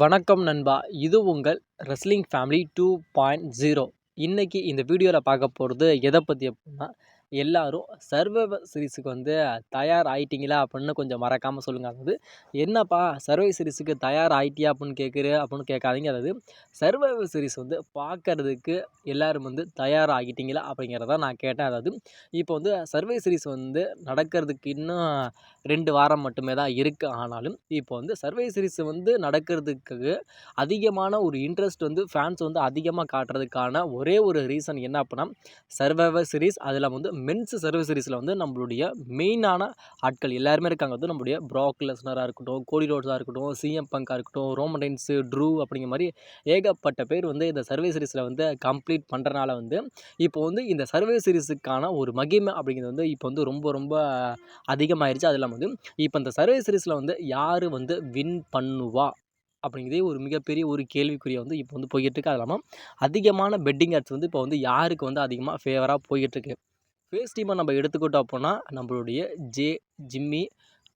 வணக்கம் நண்பா. இது உங்கள் wrestling family two point zero இன்றைக்கி இந்த வீடியோவில் பார்க்க போகிறது எதை பற்றி அப்படின்னா எல்லாரும் சர்வைவர் சீரிஸுக்கு வந்து தயார் ஆயிட்டிங்களா அப்படின்னு கொஞ்சம் மறக்காமல் சொல்லுங்கள் அதாவது என்னப்பா சர்வை சீரிஸுக்கு தயார் ஆயிட்டியா அப்படின்னு கேட்குற அப்படின்னு கேட்காதீங்க. அதாவது சர்வைவர் சீரிஸ் வந்து பார்க்கறதுக்கு எல்லோரும் வந்து தயார் ஆகிட்டிங்களா அப்படிங்கிறத நான் கேட்டேன். அதாவது இப்போ வந்து சர்வை சீரிஸ் வந்து நடக்கிறதுக்கு இன்னும் ரெண்டு வாரம் மட்டுமே தான் இருக்குது ஆனாலும் இப்போ வந்து சர்வை சீரிஸ் வந்து நடக்கிறதுக்கு அதிகமான ஒரு இன்ட்ரெஸ்ட் வந்து ஃபேன்ஸ் வந்து அதிகமாக காட்டுறதுக்கான ஒரே ஒரு ரீசன் என்ன அப்படின்னா சர்வைவர் சீரிஸ் அதில் வந்து மென்ஸ் சர்வீசரிஸில் வந்து நம்மளுடைய மெயினான ஆட்கள் எல்லாருமே இருக்காங்க. வந்து நம்மளுடைய ப்ராக் லெஸ்னராக இருக்கட்டும் கோடி ரோட்ஸாக இருக்கட்டும் சிஎம் பங்காக இருக்கட்டும் ரோமடைன்ஸு ட்ரூ அப்படிங்கிற மாதிரி ஏகப்பட்ட பேர் வந்து இந்த சர்வீஸ் சீரிஸில் வந்து கம்ப்ளீட் பண்ணுறனால வந்து இப்போ வந்து இந்த சர்வீஸ் சீரிஸுக்கான ஒரு மகிமை அப்படிங்கிறது வந்து இப்போ வந்து ரொம்ப ரொம்ப அதிகமாகிருச்சு அது இல்லாமல் வந்து இப்போ இந்த சர்வீஸ் சீரிஸில் வந்து யார் வந்து வின் பண்ணுவா அப்படிங்கிறதே ஒரு மிகப்பெரிய ஒரு கேள்விக்குறியை வந்து இப்போ வந்து போய்கிட்டு அது இல்லாமல் அதிகமான பெட்டிங் ஆட்ஸ் வந்து இப்போ வந்து யாருக்கு வந்து அதிகமாக ஃபேவராக போய்கிட்டுருக்கு ஃபேஸ் டீமை நம்ம எடுத்துக்கிட்டோம் அப்படின்னா நம்மளுடைய ஜே ஜிம்மி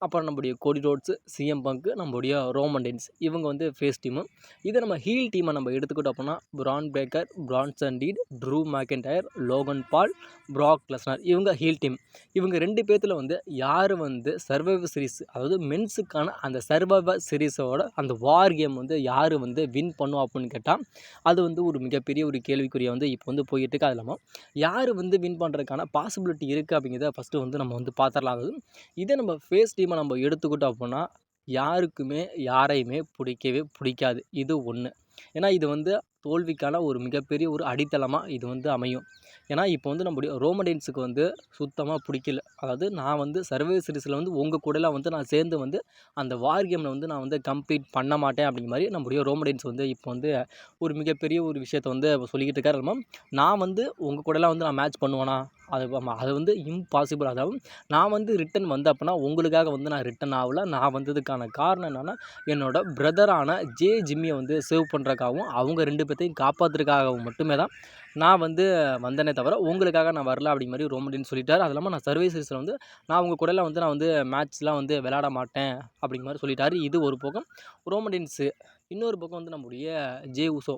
அப்புறம் நம்முடைய கோடி ரோட்ஸு சிஎம் பங்கு நம்முடைய ரோமண்டென்ஸ் இவங்க வந்து ஃபேஸ் டீமு இதை நம்ம ஹீல் டீமை நம்ம எடுத்துக்கிட்டோம் அப்படின்னா Bron Breakker Bronson Reed Drew McIntyre Logan Paul Brock Lesnar இவங்க ஹீல் டீம் இவங்க ரெண்டு பேர்த்தில் வந்து யார் வந்து சர்வைவர் சீரிஸ் அதாவது மென்ஸுக்கான அந்த சர்வைவர் சீரிஸோட அந்த வார் கேம் வந்து யார் வந்து வின் பண்ணும் அப்படின்னு கேட்டால் அது வந்து ஒரு மிகப்பெரிய ஒரு கேள்விக்குரிய வந்து இப்போ வந்து போயிட்டு இருக்கு. அது இல்லாமல் யார் வந்து வின் பண்ணுறதுக்கான பாசிபிலிட்டி இருக்குது அப்படிங்கிறத ஃபஸ்ட்டு வந்து நம்ம வந்து பார்த்துடலாம். அதாவது இதை நம்ம ஃபேஸ் டீம் நம்ம எடுத்துக்கிட்டோம் அப்படின்னா யாருக்குமே யாரையுமே பிடிக்கவே பிடிக்காது. இது ஒன்று ஏன்னா இது வந்து தோல்விக்கான ஒரு மிகப்பெரிய ஒரு அடித்தளமாக இது வந்து அமையும். ஏன்னா இப்போ வந்து நம்முடைய ரோமடென்ஸுக்கு வந்து சுத்தமாக பிடிக்கல. அதாவது நான் வந்து சர்வே சீரிஸில் வந்து உங்கள் கூடலாம் வந்து நான் சேர்ந்து வந்து அந்த வார் கேமில் வந்து நான் வந்து கம்ப்ளீட் பண்ண மாட்டேன் அப்படிங்கிற மாதிரி நம்முடைய ரோமடென்ஸ் வந்து இப்போ வந்து ஒரு மிகப்பெரிய ஒரு விஷயத்த வந்து சொல்லிக்கிட்டு இருக்காரு. நான் வந்து உங்கள் கூடலாம் வந்து நான் மேட்ச் பண்ணுவேனா? அது அது வந்து இம்பாசிபிள் அதாவது நான் வந்து ரிட்டன் வந்த அப்போனா உங்களுக்காக வந்து நான் ரிட்டன் ஆகல. நான் வந்ததுக்கான காரணம் என்னென்னா என்னோடய பிரதரான ஜே ஜிம்மியை வந்து சேவ் பண்ணுறக்காகவும் அவங்க ரெண்டு குடும்பத்தையும் காப்பாற்றுறதுக்காக மட்டுமே தான் நான் வந்து வந்தனே தவிர உங்களுக்காக நான் வரல அப்படிங்க மாதிரி ரோமடின்னு சொல்லிட்டார். அது இல்லாமல் நான் சர்வீசஸில் வந்து நான் உங்கள் கூடலாம் வந்து நான் வந்து மேட்ச்லாம் வந்து விளையாட மாட்டேன் அப்படிங்கிற மாதிரி சொல்லிட்டார். இது ஒரு பக்கம். ரோமடின்ஸு இன்னொரு பக்கம் வந்து நம்முடைய ஜே உசோ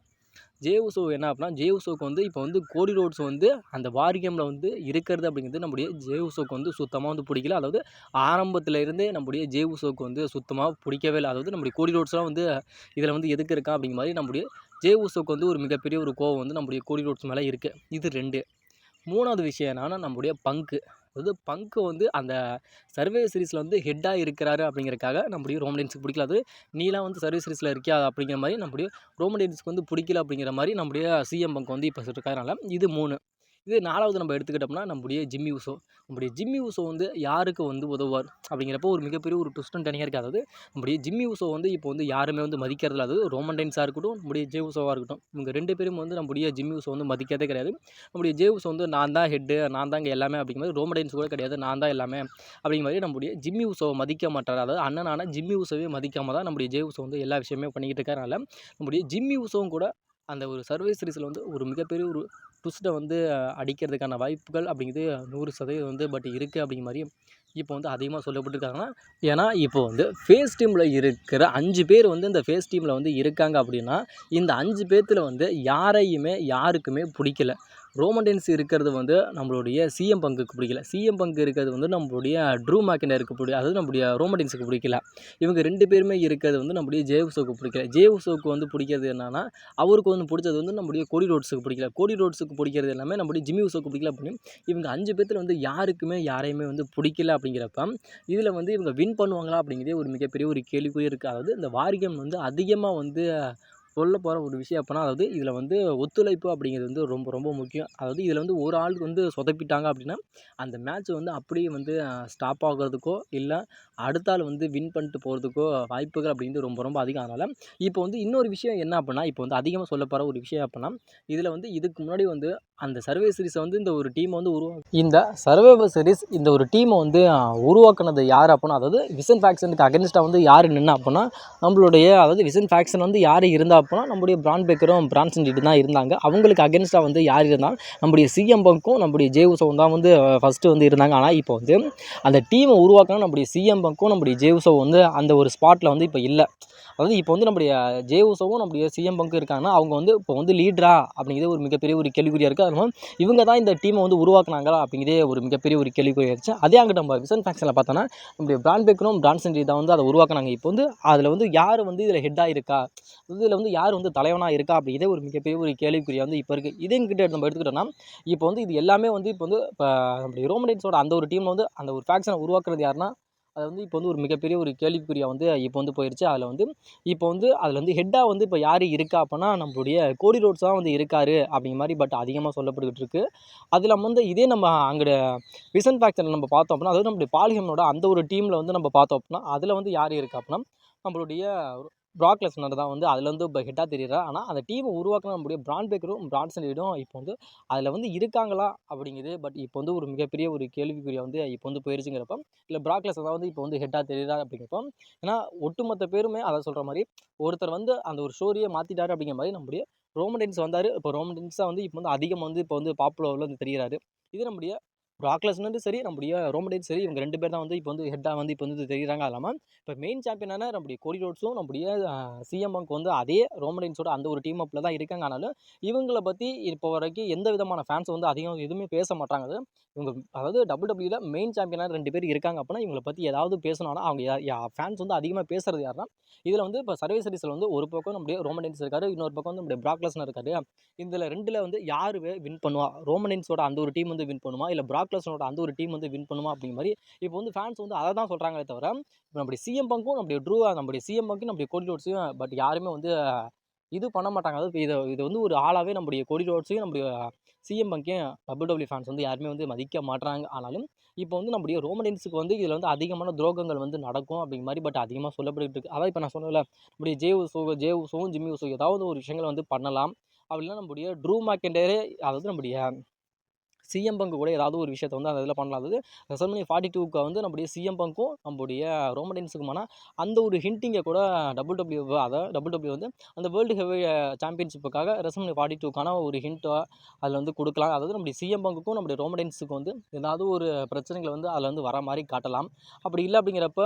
ஜே உசோ என்ன அப்படின்னா ஜே உசோக்கு வந்து இப்போ வந்து கோடி ரோட்ஸ் வந்து அந்த வார் கேமில் வந்து இருக்கிறது அப்படிங்கிறது நம்முடைய ஜே உசோக்கு வந்து சுத்தமாக வந்து பிடிக்கல. அதாவது ஆரம்பத்தில் இருந்தே நம்முடைய ஜே உசோக்கு வந்து சுத்தமாக பிடிக்கவே இல்லை. அதாவது நம்முடைய கோடி ரோட்ஸ்லாம் வந்து இதில் வந்து எதுக்கு இருக்கா அப்படிங்கிற மாதிரி நம்முடைய ஜே உசோக்கு வந்து ஒரு மிகப்பெரிய ஒரு கோவம் வந்து நம்முடைய கோடி ரோட்ஸ் மேலே இருக்குது இது ரெண்டு. மூணாவது விஷயம் என்னன்னா நம்முடைய பங்கு. அதாவது பங்கு வந்து அந்த சர்வே சீரிஸில் வந்து ஹெட்டாக இருக்கிறாரு அப்படிங்கிறக்காக நம்முடைய ரோமடியன்ஸுக்கு பிடிக்கல. அது நீலாம் வந்து சர்வே சீரீஸில் இருக்கியா அப்படிங்கிற மாதிரி நம்முடைய ரோமடியன்ஸுக்கு வந்து பிடிக்கல அப்படிங்கிற மாதிரி நம்முடைய சிஎம் பங்கு வந்து இப்போ இருக்காதனால இது மூணு. இது நாலாவது நம்ம எடுத்துக்கிட்டோம்னா நம்முடைய ஜிம்மி உசோ. நம்முடைய ஜிம்மி உசோ வந்து யாருக்கு வந்து உதவுவார்? அப்படிங்கிறப்போ ஒரு மிகப்பெரிய ஒரு ட்விஸ்டன் தனியாக இருக்குது அதாவது நம்முடைய ஜிம்மி உசோ வந்து இப்போ வந்து யாருமே வந்து மதிக்கிறதில்ல. அதாவது ரோமண்டைன்ஸாக இருக்கட்டும் நம்முடைய ஜே உசோவாக இருக்கட்டும் இவங்க ரெண்டு பேரும் வந்து நம்முடைய ஜிம்மி உசோ வந்து மதிக்கிறதே கிடையாது. நம்முடைய ஜே உசோ வந்து நான் தான் ஹெட்டு நான் தான் இங்கே எல்லாமே அப்படிங்கிற மாதிரி ரோமடைன்ஸ் கூட கிடையாது. நான் தான் எல்லாமே அப்படிங்கிற மாதிரி நம்முடைய ஜிம்மி உசோவை மதிக்க மாட்டார். அதாவது அண்ணனான ஜிம்மி உசோவே மதிக்காமல் தான் நம்முடைய ஜே உசோ வந்து எல்லா விஷயமே பண்ணிக்கிட்டு இருக்காருனால நம்முடைய ஜிம்மி உசோவும் கூட அந்த ஒரு சர்வீஸ் சீரிஸில் வந்து ஒரு மிகப்பெரிய ஒரு ட்விஸ்ட்டை வந்து அடிக்கிறதுக்கான வாய்ப்புகள் அப்படிங்கிறது நூறு சதவீதம் வந்து பட் இருக்குது அப்படிங்கிற மாதிரி இப்போ வந்து அதிகமாக சொல்லப்பட்டிருக்காங்கன்னா ஏன்னா இப்போ வந்து ஃபேஸ் டீமில் இருக்கிற அஞ்சு பேர் வந்து இந்த ஃபேஸ் டீமில் வந்து இருக்காங்க அப்படின்னா இந்த அஞ்சு பேர்த்தில் வந்து யாரையுமே யாருக்குமே பிடிக்கல. ரோமண்டன்ஸ் இருக்கிறது வந்து நம்மளுடைய சிஎம் பங்குக்கு பிடிக்கல. சிஎம் பங்கு இருக்கிறது வந்து நம்மளுடைய ட்ரூ மேக்கினருக்கு பிடி அதாவது நம்மளுடைய ரோமண்டென்ஸுக்கு பிடிக்கல. இவங்க ரெண்டு பேருமே இருக்கிறது வந்து நம்மளுடைய ஜேவுசோக்கு பிடிக்கல. ஜேவுசோக்கு வந்து பிடிக்கிறது என்னன்னா அவருக்கு வந்து பிடிச்சது வந்து நம்மளுடைய கோடி ரோட்ஸுக்கு பிடிக்கல. கோடி ரோட்ஸுக்கு பிடிக்கிறது எல்லாமே நம்மளுடைய ஜிம்மி உசோக்கு பிடிக்கல. அப்படின்னு இவங்க அஞ்சு பேர்த்தில் வந்து யாருக்குமே யாரையுமே வந்து பிடிக்கல அப்படிங்கிறப்ப இதில் வந்து இவங்க வின் பண்ணுவாங்களா அப்படிங்கிறதே ஒரு மிகப்பெரிய ஒரு கேள்விக்குறி இருக்குது அதாவது இந்த வாரியம் வந்து அதிகமாக வந்து சொல்ல போகிற ஒரு விஷயம் அப்போனா அதாவது இதில் வந்து ஒத்துழைப்பு அப்படிங்கிறது வந்து ரொம்ப ரொம்ப முக்கியம். அதாவது இதில் வந்து ஒரு ஆளுக்கு வந்து சொதப்பிட்டாங்க அப்படின்னா அந்த மேட்ச் வந்து அப்படியே வந்து ஸ்டாப் ஆகிறதுக்கோ இல்லை அடுத்த ஆள் வந்து வின் பண்ணிட்டு போகிறதுக்கோ வாய்ப்புகள் அப்படிங்கிறது ரொம்ப ரொம்ப அதிகம். அதனால் இப்போ வந்து இன்னொரு விஷயம் என்ன அப்படின்னா இப்போ வந்து அதிகமாக சொல்ல போகிற ஒரு விஷயம் அப்படின்னா இதில் வந்து இதுக்கு முன்னாடி வந்து அந்த சர்வே சீரிஸை வந்து இந்த ஒரு டீமை வந்து உருவா இந்த சர்வேவர் சீரிஸ் இந்த ஒரு டீமை வந்து உருவாக்குனது யார் அப்படின்னா அதாவது விசன் ஃபேக்ஷனுக்கு அகென்ஸ்டாக வந்து யார் நின்னா அப்படின்னா நம்மளுடைய அதாவது விசன் ஃபேக்ஷன் வந்து யார் இருந்தால் அப்போனா நம்முடைய பிராண்ட் பேக்கரும் பிரான் செஞ்சுட்டு தான் இருந்தாங்க. அவங்களுக்கு அகேன்ஸ்டாக வந்து யார் இருந்தால் நம்முடைய சிஎம் பங்க்கும் நம்முடைய ஜே உசவும் தான் வந்து ஃபஸ்ட்டு வந்து இருந்தாங்க. ஆனால் இப்போ வந்து அந்த டீமை உருவாக்கணும் நம்முடைய சிஎம் பங்க்கும் நம்முடைய ஜே உசவும் வந்து அந்த ஒரு ஸ்பாட்டில் வந்து இப்போ இல்லை. அதாவது இப்போ வந்து நம்முடைய ஜே ஊசோவும் நம்முடைய சிஎம் பங்கும் இருக்காங்கன்னா அவங்க வந்து இப்போ வந்து லீடரா அப்படிங்கிறது ஒரு மிகப்பெரிய ஒரு கேள்விக்குறியாக இருக்குது அதுவும் இவங்க தான் இந்த டீமை வந்து உருவாக்குனாங்களா அப்படிங்கிறதே ஒரு மிகப்பெரிய ஒரு கேள்விக்குறியாக இருந்துச்சு அதே அங்கே நம்ம விசன் ஃபேக்ஷனில் பார்த்தோன்னா நம்முடைய பிராண்ட் பேக்கரும் பிராண்ட் சென்ட்ரி தான் வந்து அதை உருவாக்குனாங்க. இப்போ வந்து அதில் வந்து யார் வந்து இதில் ஹெட்டாக இருக்கா? இதில் வந்து யார் வந்து தலைவனாக இருக்கா? அப்படிங்கிறதே ஒரு மிகப்பெரிய ஒரு கேள்விக்குறியாக வந்து இப்போ இருக்குது இதே கிட்ட நம்ம எடுத்துக்கிட்டோம்னா இப்போ வந்து இது எல்லாமே வந்து இப்போ வந்து இப்போ நம்முடைய ரோமனைட்ஸோட அந்த ஒரு டீமில் வந்து அந்த ஒரு ஃபேக்ஷனை உருவாக்குறது யாருன்னா அது வந்து இப்போ வந்து ஒரு மிகப்பெரிய ஒரு கேள்விக்குறியாக வந்து இப்போ வந்து போயிடுச்சு அதில் வந்து இப்போ வந்து அதில் வந்து ஹெட்டாக வந்து இப்போ யார் இருக்கா அப்போனா நம்மளுடைய கோடி ரோட்ஸ் தான் வந்து இருக்காரு அப்படிங்கிற மாதிரி பட் அதிகமாக சொல்லப்பட்டுக்கிட்டு இருக்குது அது இல்லாமல் வந்து இதே நம்ம அங்கே விசன் ஃபேக்டரில் நம்ம பார்த்தோம் அப்படின்னா அதாவது நம்மளுடைய பாலிகமனோட அந்த ஒரு டீமில் வந்து நம்ம பார்த்தோம் அப்படின்னா அதில் வந்து யார் இருக்கா அப்படின்னா நம்மளுடைய ப்ராக் லெஸ்னர் தான் வந்து அதில் வந்து இப்போ ஹெட்டாக தெரியுறா ஆனால் அந்த டீமை உருவாக்கின நம்முடைய பிராண்ட் பேக்கரும் பிராண்ட் சண்டீடும் இப்போ வந்து அதில் வந்து இருக்காங்களா அப்படிங்குது. பட் இப்போ வந்து ஒரு மிகப்பெரிய ஒரு கேள்விக்குரிய வந்து இப்போ வந்து போயிருச்சுங்கிறப்ப இல்லை ப்ராக் லெஸ்னர் தான் வந்து இப்போ வந்து ஹெட்டாக தெரியுறா அப்படிங்கிறப்போ ஏன்னா ஒட்டுமொத்த பேருமே அதை சொல்கிற மாதிரி ஒருத்தர் வந்து அந்த ஒரு ஸ்டோரியை மாற்றிட்டாரு அப்படிங்கிற மாதிரி நம்முடைய ரோமன்டென்ஸ் வந்தார். இப்போ ரோமன்டென்ஸாக வந்து இப்போ வந்து அதிகமாக வந்து இப்போ வந்து பாப்புலரில் வந்து தெரிகிறாரு இது நம்முடைய ப்ராக்லஸ்னரும் சரி நம்முடைய ரோமடேன் சரி இவங்க ரெண்டு பேர் தான் வந்து இப்போ வந்து ஹெட்டாக வந்து இப்போ வந்து தெரியுறாங்க அது இல்லாமல் இப்போ மெயின் சாம்பியனான நம்முடைய கோடி ரோட்ஸும் நம்முடைய சிஎம் பங்க் வந்து அதே ரோமடேன்ஸோட அந்த ஒரு டீம் அப்பில் தான் இருக்காங்க. ஆனாலும் இவங்களை பற்றி இப்போ வரைக்கும் எந்த விதமான ஃபேன்ஸ் வந்து அதிகம் எதுவுமே பேச மாட்டாங்க. அது இவங்க அதாவது டபுள் மெயின் சாம்பியனாக ரெண்டு பேர் இருக்காங்க அப்படின்னா இவங்களை பற்றி ஏதாவது பேசணும்னா அவங்க ஃபேன்ஸ் வந்து அதிகமாக பேசுறது யாருன்னா இதில் வந்து இப்போ சர்வீஸ் சீரிஸில் வந்து ஒரு பக்கம் நம்முடைய ரோமடேன்ஸ் இருக்காரு இன்னொரு பக்கம் வந்து நம்முடைய ப்ராக்லஸ்னர் இருக்காரு. இதில் ரெண்டில் வந்து யார் வின் பண்ணுவா? ரோமனன்ஸோட அந்த ஒரு டீம் வந்து வின் பண்ணுமா? இல்லை ப்ராக் ப்ராக்லஸ்னோட அந்த ஒரு டீம் வந்து வின் பண்ணுமா அப்படிங்கிற மாதிரி இப்போ வந்து ஃபேன்ஸ் வந்து அதை தான் சொல்கிறாங்களே தவிர இப்போ நம்முடைய சிஎம் பங்கும் நம்முடைய ட்ரூ நம்முடைய சிஎம் பங்கும் நம்முடைய கோடி ரோட்ஸையும் பட் யாருமே வந்து இது பண்ண மாட்டாங்க. அதாவது இதை இது வந்து ஒரு ஆளாகவே நம்முடைய கோடி ரோட்ஸையும் நம்முடைய சிஎம் பங்கையும் டபுள் ஃபேன்ஸ் வந்து யாருமே வந்து மதிக்க மாட்டுறாங்க ஆனாலும் இப்போ வந்து நம்முடைய ரோமனின்ஸுக்கு வந்து இதில் வந்து அதிகமான துரோகங்கள் வந்து நடக்கும் அப்படிங்கிற மாதிரி பட் அதிகமாக சொல்லப்பட்டு இருக்கு. இப்போ நான் சொன்னதில்ல நம்முடைய ஜே உசோ ஜே உசோவும் ஜிம்மி உசோ ஏதாவது ஒரு விஷயங்களை வந்து பண்ணலாம். அப்படின்னா நம்முடைய ட்ரூ மேக்கெண்டரே அதாவது நம்முடைய சிஎம் பங்கு கூட ஏதாவது ஒரு விஷயத்தை வந்து அந்த இதில் பண்ணலாம். அதாவது ரெசல்மனி ஃபார்ட்டி டூக்கு வந்து நம்முடைய சிஎம் பங்க்கும் நம்முடைய ரோமடென்ஸுக்குமான அந்த ஒரு ஹிண்டிங்கை கூட டபுள் டபிள்யூ அதாவது டபுள் டபிள்யூ வந்து அந்த வேர்ல்டு ஹெவி சாம்பியன்ஷிப்புக்காக ரெசல்மனி ஃபார்ட்டி டூக்கான ஒரு ஹிண்ட்டை அதில் வந்து கொடுக்கலாம். அதாவது நம்முடைய சிஎம் பங்குக்கும் நம்முடைய ரோமடென்ஸுக்கும் வந்து ஏதாவது ஒரு பிரச்சனைகளை வந்து அதில் வந்து வர மாதிரி காட்டலாம். அப்படி இல்லை அப்படிங்கிறப்ப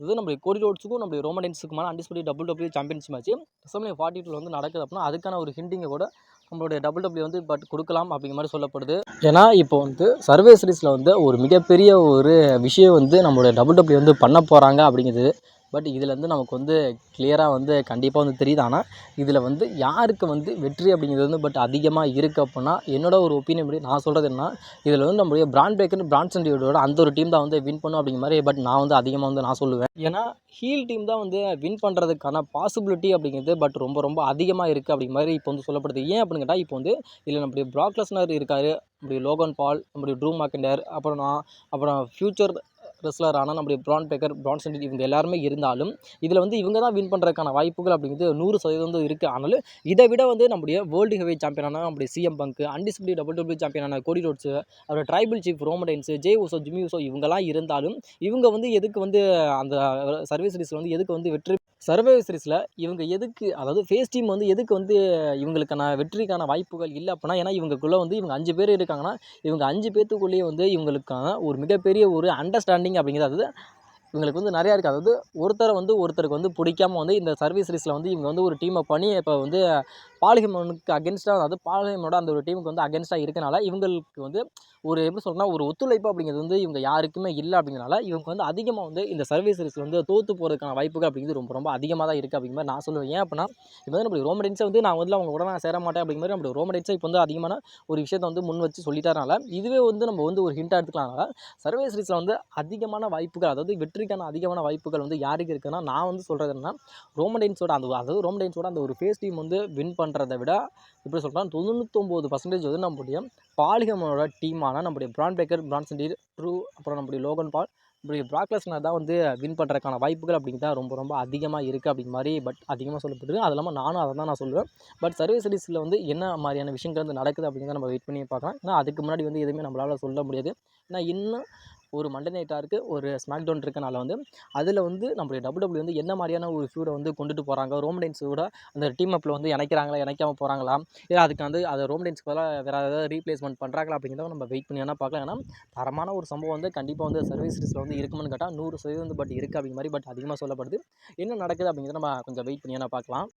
இது நம்மளுடைய கோடி ரோட்ஸுக்கும் நம்மளுடைய ரோமடென்ஸுக்குமான undisputed double W championship match WrestleMania forty டூவில் வந்து நடக்குது அப்படின்னா அதுக்கான ஒரு ஹிண்டிங்கை கூட நம்மளுடைய டபுள் டபுள்யூ வந்து பட் கொடுக்கலாம் அப்படிங்கிற மாதிரி சொல்லப்படுது. ஏன்னா இப்போ வந்து சர்வே சீரீஸில் வந்து ஒரு மிகப்பெரிய ஒரு விஷயம் வந்து நம்மளுடைய டபுள் டபுள்யூ வந்து பண்ண போகிறாங்க அப்படிங்கிறது பட் இதில் வந்து நமக்கு வந்து கிளியராக வந்து கண்டிப்பாக வந்து தெரியுது. ஆனால் இதில் வந்து யாருக்கு வந்து வெற்றி அப்படிங்கிறது வந்து பட் அதிகமாக இருக்குது அப்படின்னா என்னோட ஒரு ஒப்பீனியன் படி நான் சொல்கிறது என்ன இதில் வந்து நம்மளுடைய பிராண்ட் பேக்கர் பிராண்ட் சென்டியோட அந்த ஒரு டீம் தான் வந்து வின் பண்ணும் அப்படிங்கிற மாதிரி பட் நான் வந்து அதிகமாக வந்து நான் சொல்லுவேன். ஏன்னா ஹீல் டீம் தான் வந்து வின் பண்ணுறதுக்கான பாசிபிலிட்டி அப்படிங்கிறது பட் ரொம்ப ரொம்ப அதிகமாக இருக்குது அப்படிங்கிற மாதிரி இப்போ வந்து சொல்லப்படுது. ஏன் அப்படின்னு கேட்டால் இப்போ வந்து இதில் நம்முடைய ப்ராக்லஸ்னர் இருக்கார் நம்முடைய லோகன் பால் நம்முடைய ட்ரூ மாக்கண்டர் அப்புறம் நான் அப்புறம் ஃப்யூச்சர் ரெஸ்லரான நம்முடைய ப்ரான் பேக்கர் ப்ரான் சென்டி இவங்க எல்லாருமே இருந்தாலும் இதில் வந்து இவங்க தான் வின் பண்ணுறதுக்கான வாய்ப்புகள் அப்படிங்கிறது நூறு சதவீதம் வந்து இருக்குது ஆனாலும் இதை விட வந்து நம்முடைய வேர்ல்டு ஹெவி சாம்பியனான நம்முடைய CM Punk undisputed double double சாம்பியனான கோடி ரோட்ஸு அப்புறம் tribal chief Roman Reigns Jey Uso Jimmy Uso இவங்கெல்லாம் இருந்தாலும் இவங்க வந்து எதுக்கு வந்து அந்த சர்வீஸ் சீரிஸில் வந்து எதுக்கு வந்து வெற்றி சர்வே சீரிஸில் இவங்க எதுக்கு அதாவது ஃபேஸ் டீம் வந்து எதுக்கு வந்து இவங்களுக்கான வெற்றிக்கான வாய்ப்புகள் இல்லை அப்படின்னா ஏன்னா இவங்களுக்குள்ளே வந்து இவங்க அஞ்சு பேர் இருக்காங்கன்னா இவங்க அஞ்சு பேர்த்துக்குள்ளேயே வந்து இவங்களுக்கான ஒரு மிகப்பெரிய ஒரு அண்டர்ஸ்டாண்டிங் அப்படிங்கிறது அது இவங்களுக்கு வந்து நிறையா இருக்குது அதாவது ஒருத்தரை வந்து ஒருத்தருக்கு வந்து பிடிக்காம வந்து இந்த சர்வீஸ் ரீஸில் வந்து இவங்க வந்து ஒரு டீமை பண்ணி இப்போ வந்து பாலிஹிமனுக்கு அகென்ஸ்டாக அதாவது பாலிஹிமனோட அந்த ஒரு டீமுக்கு வந்து அகென்ஸ்டாக இருக்கனால இவங்களுக்கு வந்து ஒரு எப்படி சொல்கிறேன்னா ஒரு ஒத்துழைப்பு அப்படிங்கிறது வந்து இவங்க யாருக்குமே இல்லை அப்படிங்கிறனால இவங்க வந்து அதிகமாக வந்து இந்த சர்வீஸ் ரீஸில் வந்து தோற்று போகிறதுக்கான வாய்ப்புகள் அப்படிங்கிறது ரொம்ப ரொம்ப அதிகமாக தான் இருக்குது அப்படிங்கிற மாதிரி நான் சொல்லுவேன். ஏன் அப்படின்னா இப்போ வந்து நம்மளுக்கு ரோமடின்ஸை வந்து நான் வந்து அவங்க கூட நான் சேர மாட்டேன் அப்படிங்கிற மாதிரி நம்மளுடைய ரோமடின்ஸை இப்போ வந்து அதிகமான ஒரு விஷயத்தை வந்து முன் வச்சு சொல்லிட்டாரனால இதுவே வந்து நம்ம வந்து ஒரு ஹிண்டாக எடுத்துக்கலாம்னால சர்வீஸ் ரீஸில் வந்து அதிகமான வாய்ப்புகள் அதாவது வெற்றிக்கான அதிகமான வாய்ப்புகள் வந்து யாருக்கு இருக்குன்னா நான் வந்து சொல்கிறது என்னன்னா ரோமடைன்ஸோட அந்த அதாவது ரோமடைன்ஸோட அந்த ஒரு ஃபேஸ் டீம் வந்து வின் பண்ணுறதை விட எப்படி சொல்கிறேன் தொண்ணூத்தொம்பது பர்சன்டேஜ் வந்து நம்முடைய பாலிகமனோட டீமான நம்முடைய பிரான் பேக்கர் பிரான்சன் டீர் ட்ரூ அப்புறம் நம்முடைய லோகன் பால் இப்படி ப்ராக்லஸ்னர் தான் வந்து வின் பண்ணுறதுக்கான வாய்ப்புகள் அப்படிங்கிறத தான் ரொம்ப ரொம்ப அதிகமாக இருக்குது அப்படிங்கிற மாதிரி பட் அதிகமாக சொல்லப்பட்டிருக்கு. அது இல்லாமல் நானும் அதை தான் நான் சொல்லுவேன். பட் சர்வீஸ் சீரிஸில் வந்து என்ன மாதிரியான விஷயங்கள் வந்து நடக்குது அப்படிங்கிறத நம்ம வெயிட் பண்ணி பார்க்கலாம். ஏன்னா அதுக்கு முன்னாடி வந்து எதுவுமே நம்மளால் சொல்ல முடியாது. ஏன்னா இன்னும் ஒரு மண்டே நைட்டாக இருக்குது ஒரு ஸ்மாக் டவுன் இருக்கனால வந்து அதில் வந்து நம்மளுடைய டபுள்யூ வந்து என்ன மாதிரியான ஒரு ஃபியூடை வந்து கொண்டுட்டு போகிறாங்க ரோமடைன்ஸ் கூட அந்த டீம் அப்பில் வந்து இணைக்கிறாங்களா இணைக்காம போகிறாங்களா இல்லை அதுக்கு வந்து அதை ரோமடைன்ஸ்க்கு பதிலாக வேறு ஏதாவது ரீப்ளேஸ்மெண்ட் பண்ணுறாங்களா அப்படிங்கிறத நம்ம வெயிட் பண்ணி வேணால் பார்க்கலாம். ஏன்னா தரமான ஒரு சம்பவம் வந்து கண்டிப்பாக வந்து சர்வீஸ் சீரிஸில் வந்து இருக்குமான்னு கேட்டால் நூறு சதவீதம் வந்து பட் இருக்குது அப்படிங்கிற மாதிரி பட் அதிகமாக சொல்லப்படுது. என்ன நடக்குது அப்படிங்கிறத நம்ம கொஞ்சம் வெயிட் பண்ணி வேணால் பார்க்கலாம்.